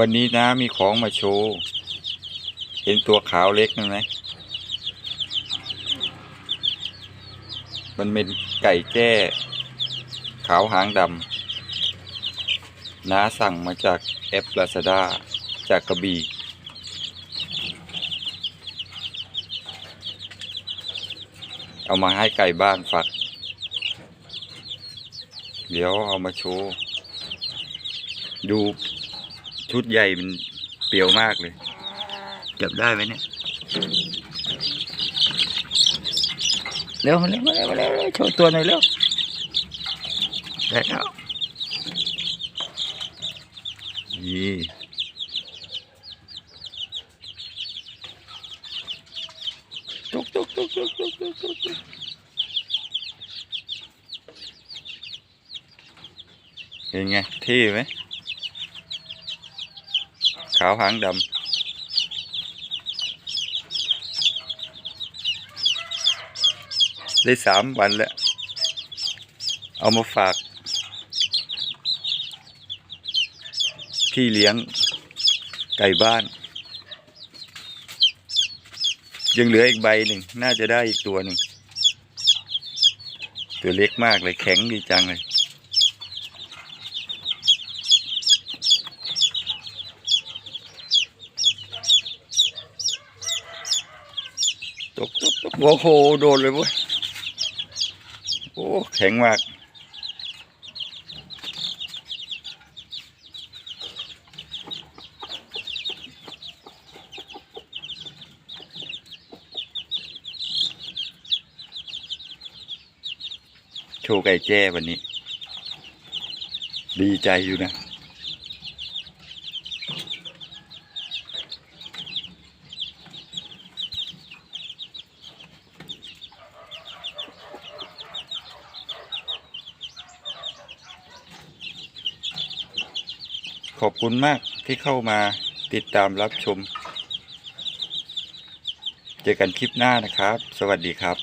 วันนี้นะมีของมาโชว์เห็นตัวขาวเล็กนั่นไหมมันเป็นไก่แจ้ ขาวหางดำน้าสั่งมาจากแอปลาซาด้าจากกระบี่เอามาให้ไก่บ้านฝัก เดี๋ยวเอามาโชว์ ดู ชุดใหญ่มันเปรียวมากเลย จับได้ไหมเนี่ยเร็วมาเร็วมาเร็วมาเร็วเร็วโชว์ตัวหน่อยเร็วได้แล้วนี่ตุกตุกตุกตุกตุกตุกตุกตุกเป็นไงเท่ไหมขาวหางดำได้สามวันแล้ว เอามาฝากพี่เลี้ยงไก่บ้าน ยังเหลืออีกใบหนึ่ง น่าจะได้อีกตัวหนึ่ง ตัวเล็กมากเลยแข็งดีจังเลย ตกตกตกโอ้โหโดนเลยเว้ยโอ้แข็งมากโชว์ไก่แจ้วันนี้ ดีใจอยู่นะ อบคุณมากที่เข้ามาติดตามรับชม เจอกันคลิปหน้านะครับ สวัสดีครับ